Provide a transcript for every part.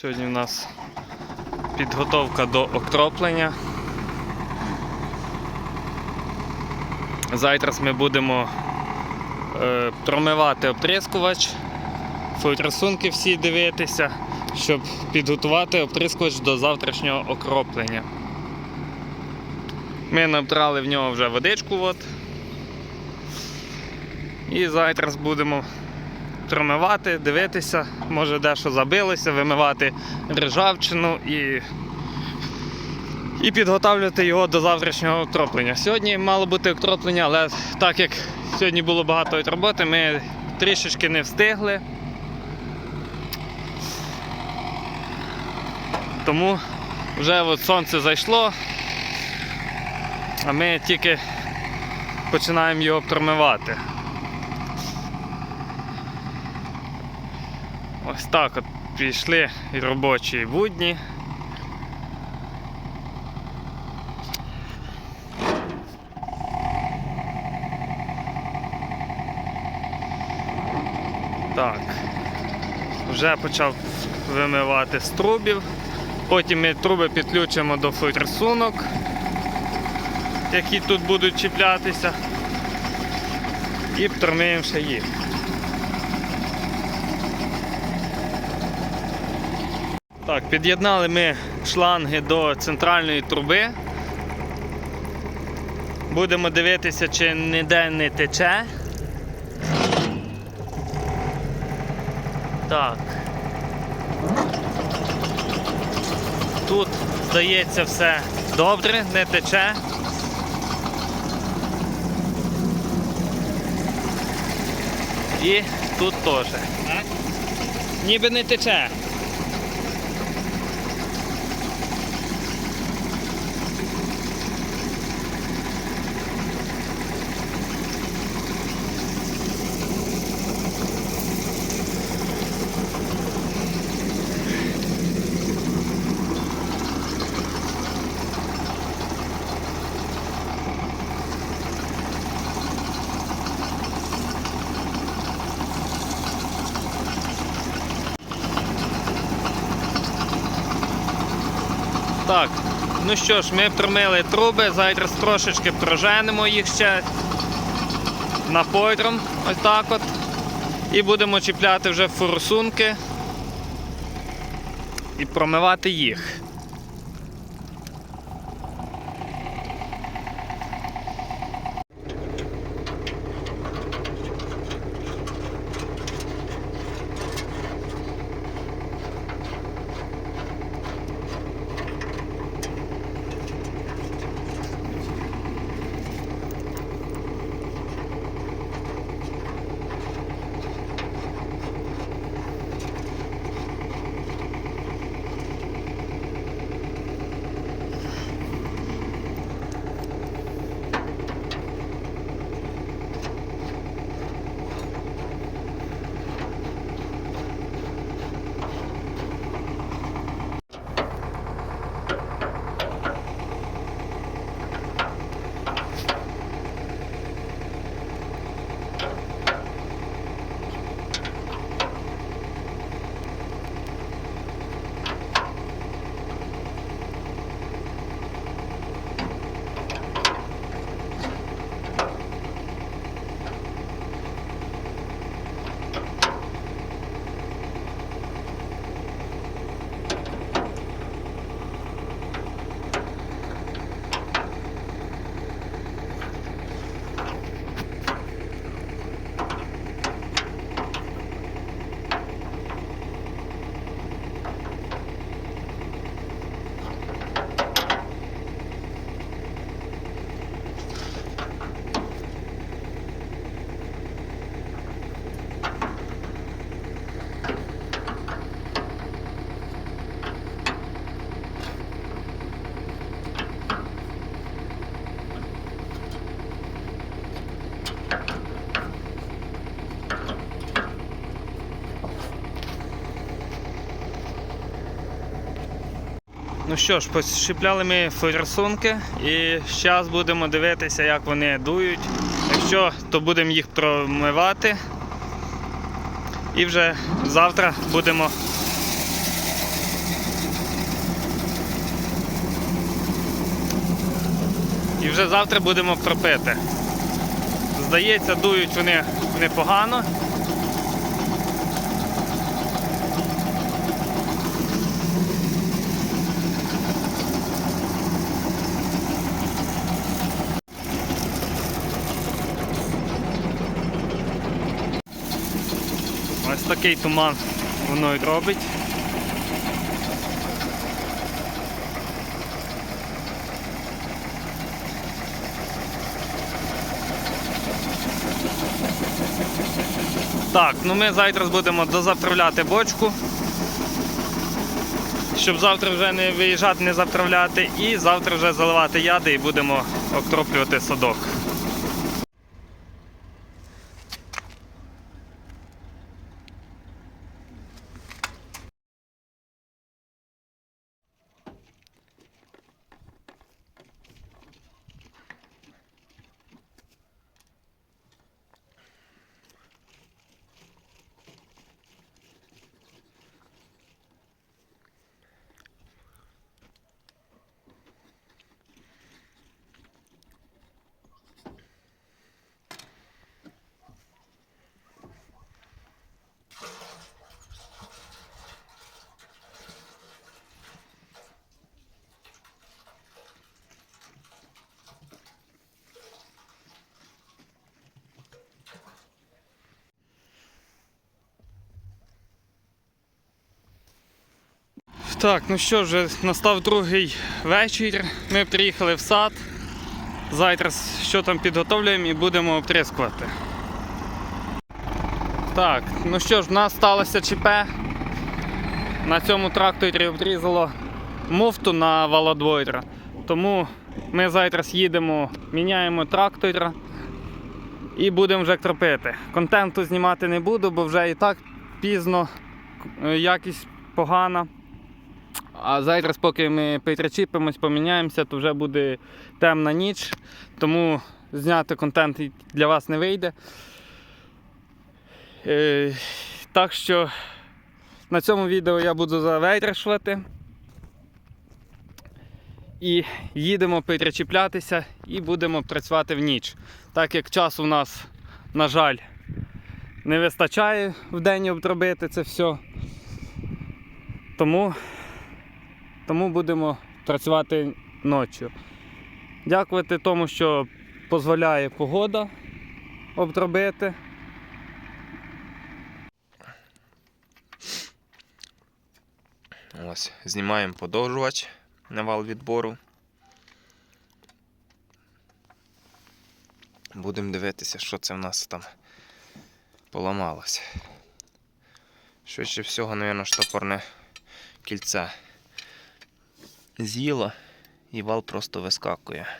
Сьогодні у нас підготовка до окроплення. Завтра ми будемо е, промивати оприскувач, фільтросунки всі дивитися, щоб підготувати оприскувач до завтрашнього окроплення. Ми набрали в нього вже водичку. От. І завтра будемо промивати, дивитися, може дещо забилося, вимивати ржавчину і, і підготовлювати його до завтрашнього окроплення. Сьогодні мало бути окроплення, але так як сьогодні було багато роботи, ми трішечки не встигли. Тому вже от сонце зайшло, а ми тільки починаємо його промивати. Ось так от пішли і робочі будні. Так. Вже почав вимивати з трубів. Потім ми труби підключимо до фільтрсунок, які тут будуть чіплятися. І промиємо ще їх. Так, під'єднали ми шланги до центральної труби. Будемо дивитися, чи ніде не тече. Так. Тут, здається, все добре, не тече. І тут теж. Ніби не тече. Так, ну що ж, ми промили труби, зараз трошечки проженемо їх ще напойром, ось так от. І будемо чіпляти вже форсунки і промивати їх. Ну що ж, пощіпляли ми форсунки і зараз будемо дивитися, як вони дують. Якщо, то будемо їх промивати і вже завтра будемо. І вже завтра будемо пропити. Здається, дують вони непогано. Такий туман воно й робить. Так, ну ми зараз будемо дозаправляти бочку, щоб завтра вже не виїжджати, не заправляти, і завтра вже заливати яди і будемо окроплювати садок. Так, ну що ж, настав другий вечір. Ми приїхали в сад. Зараз що там підготовлюємо і будемо обтріскувати. Так, ну що ж, в нас сталося ЧП. На цьому тракторі обрізало муфту на валодвойра. Тому ми зараз їдемо, міняємо трактора і будемо вже кропити. Контенту знімати не буду, бо вже і так пізно, якість погана. А зараз, поки ми притрачіпимось, поміняємося, то вже буде темна ніч, тому зняти контент для вас не вийде. Е, так що на цьому відео я буду завершувати. І їдемо притрачіплятися і будемо працювати в ніч. Так як часу у нас, на жаль, не вистачає в день обробити це все. Тому тому будемо працювати ночі. Дякувати тому, що дозволяє погода обробити. Ось, знімаємо подовжувач на вал відбору. Будемо дивитися, що це в нас там поламалося. Швидше всього, мабуть, штопорне кільце з'їло і вал просто вискакує.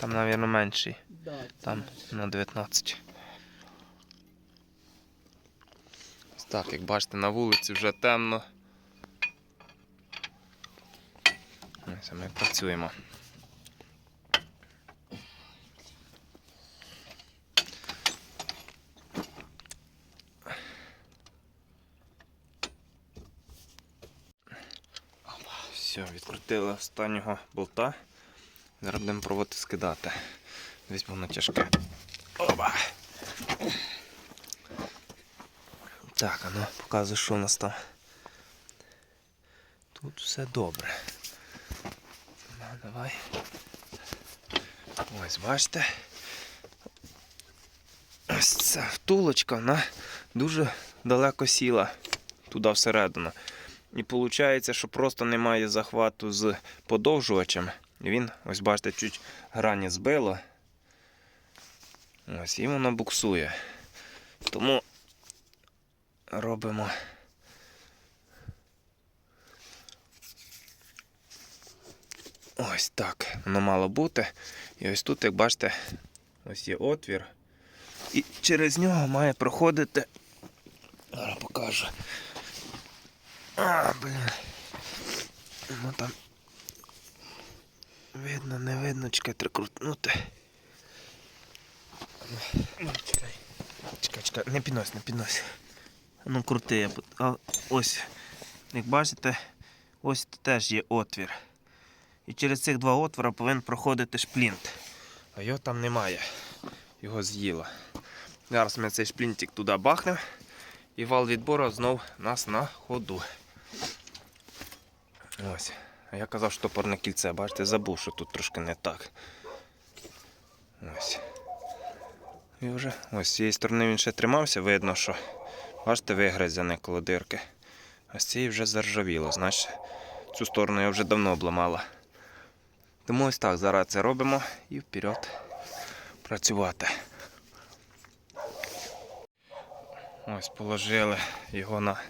Там, мабуть, менший. Там на 19. Так, як бачите, на вулиці вже темно. Ми працюємо. Все, відкрутили останнього болта. Зараз будемо пробувати скидати. Десь воно тяжке. Оба! Так, а ну показуй, що у нас там. Тут все добре. Ну, давай. Ось, бачите. Ось ця втулочка, вона дуже далеко сіла туди всередину. І виходить, що просто немає захвату з подовжувачем. Він, ось бачите, чуть грані збило. Ось, і воно буксує. Тому робимо. Ось так воно мало бути. І ось тут, як бачите, ось є отвір. І через нього має проходити. Зараз покажу. А, блін. Ну там. Видно, не видно, чекай, треба крутнути. Ну, чекай. Чекай, чекай, не піднось, не піднось. Ну крути, я а, ось. Як бачите, ось тут теж є отвір. І через цих два отвора повинен проходити шплінт. А його там немає. Його з'їло. Зараз ми цей шплінтик туди бахнемо. І вал відбору знов нас на ходу. Ось. А я казав, що топорне кільце, бачите, забув, що тут трошки не так. Ось. І вже ось з цієї сторони він ще тримався, видно, що бачите, вигризяне коло дирки. А з цієї вже заржавіло, значить цю сторону я вже давно обламала. Тому ось так, зараз це робимо і вперед працювати. Ось положили його на,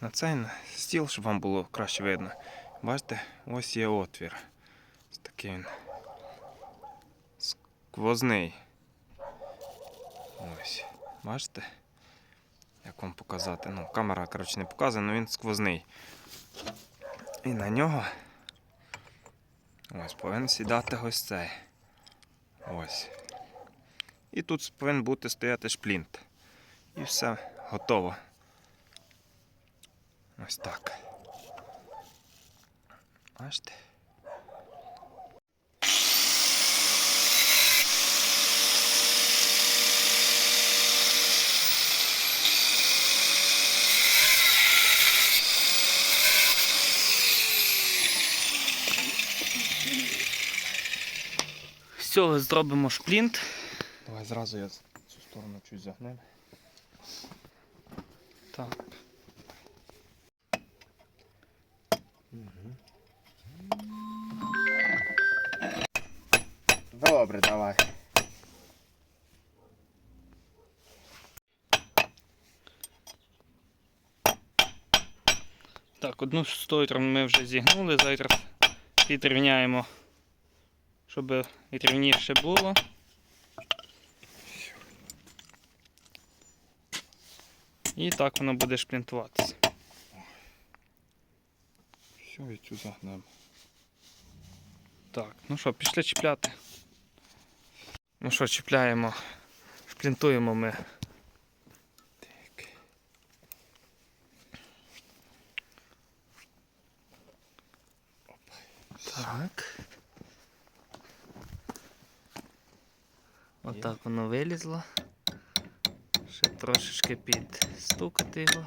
на цей на стіл, щоб вам було краще видно. Бачите, ось є отвір. Ось такий він. Сквозний. Ось. Бачите? Як вам показати? Ну, камера, коротше, не показує, але він сквозний. І на нього ось повинен сідати ось цей. Ось. І тут повинен бути стояти шплінт. І все готово. Ось так. Бачите? З цього зробимо шплінт. Давай зразу я цю сторону чуть загнем. Так. Одну сторону ми вже зігнули, зараз підрівняємо, щоб рівніше було. І так воно буде шплінтуватися. Все, і цю загнем. Так, ну що, пішли чіпляти. Ну що, чіпляємо, шплінтуємо ми. Так. Отак воно вилізло. Ще трошечки підстукати його.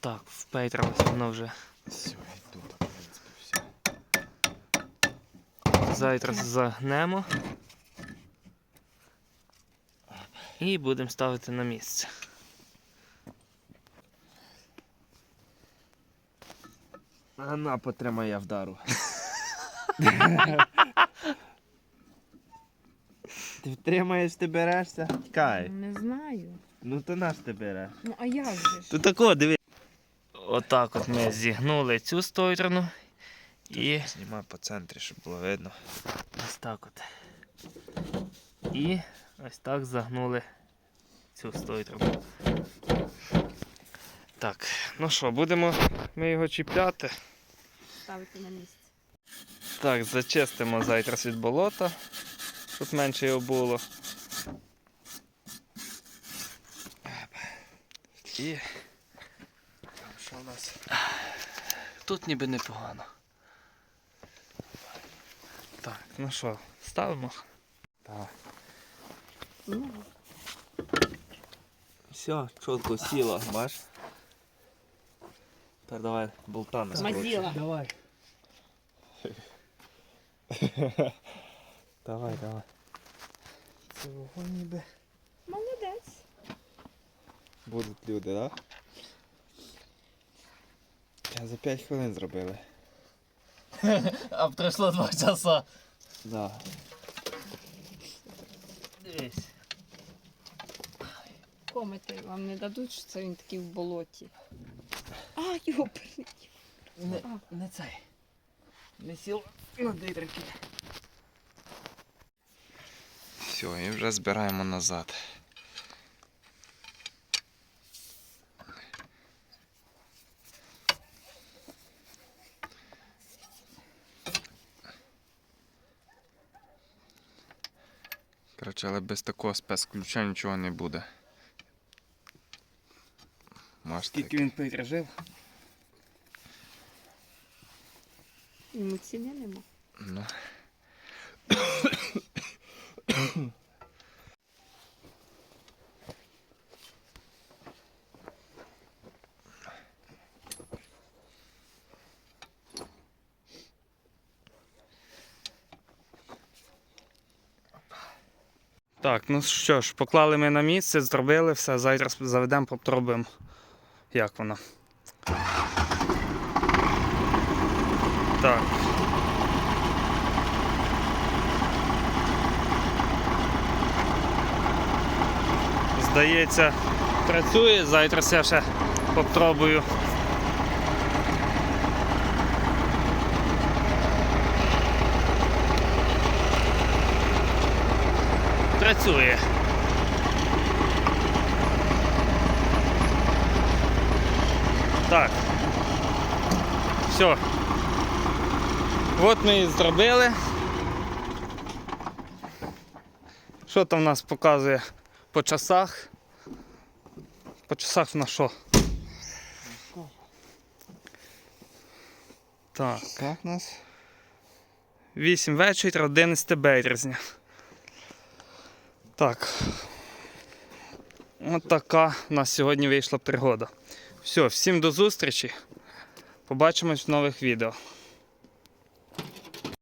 Так, впетрилось воно вже. Все, і тут, в принципі, все. Зараз загнемо. І будемо ставити на місце. А на, потримай я вдару. Ти втримаєш, ти берешся? Кай. Не знаю. Ну то наш ти береш. Ну а як же ж? Тут тако, диви. Отак от ми зігнули цю сторону. І Знімай по центрі, щоб було видно. ось так от. І ось так загнули цю сторону. Так, ну що, будемо ми його чіпляти. Ставити на місце. Так, зачистимо зараз від болота, щоб менше його було. І Що у нас? тут ніби непогано. Так, ну що, ставимо. Так. Все, чітко сіло, бач? Тепер давай болтами Мазіла. Давай. Давай, давай. Цього ніби. Молодець. Будуть люди, так? Да? За 5 хвилин зробили. А пройшло два часа. Да. Дивись. Комити вам не дадуть, що це він такий в болоті. А, йоперний. Не, не цей. Не сіл на дитрики. Все, і вже збираємо назад. Коротше, але без такого спецключа нічого не буде. Маш Скільки він пережив? Йому ціни нема. Ну. Так, ну що ж, поклали ми на місце, зробили все, зараз заведемо, попробуємо, як воно. Так. Здається, працює, зараз я ще попробую. Працює. Так. Все. От ми і зробили. Що там в нас показує по часах? По часах на що? Так. Як нас? 8 вечора, 11 березня. Так. От така у нас сьогодні вийшла пригода. Все, всім до зустрічі. Побачимось в нових відео.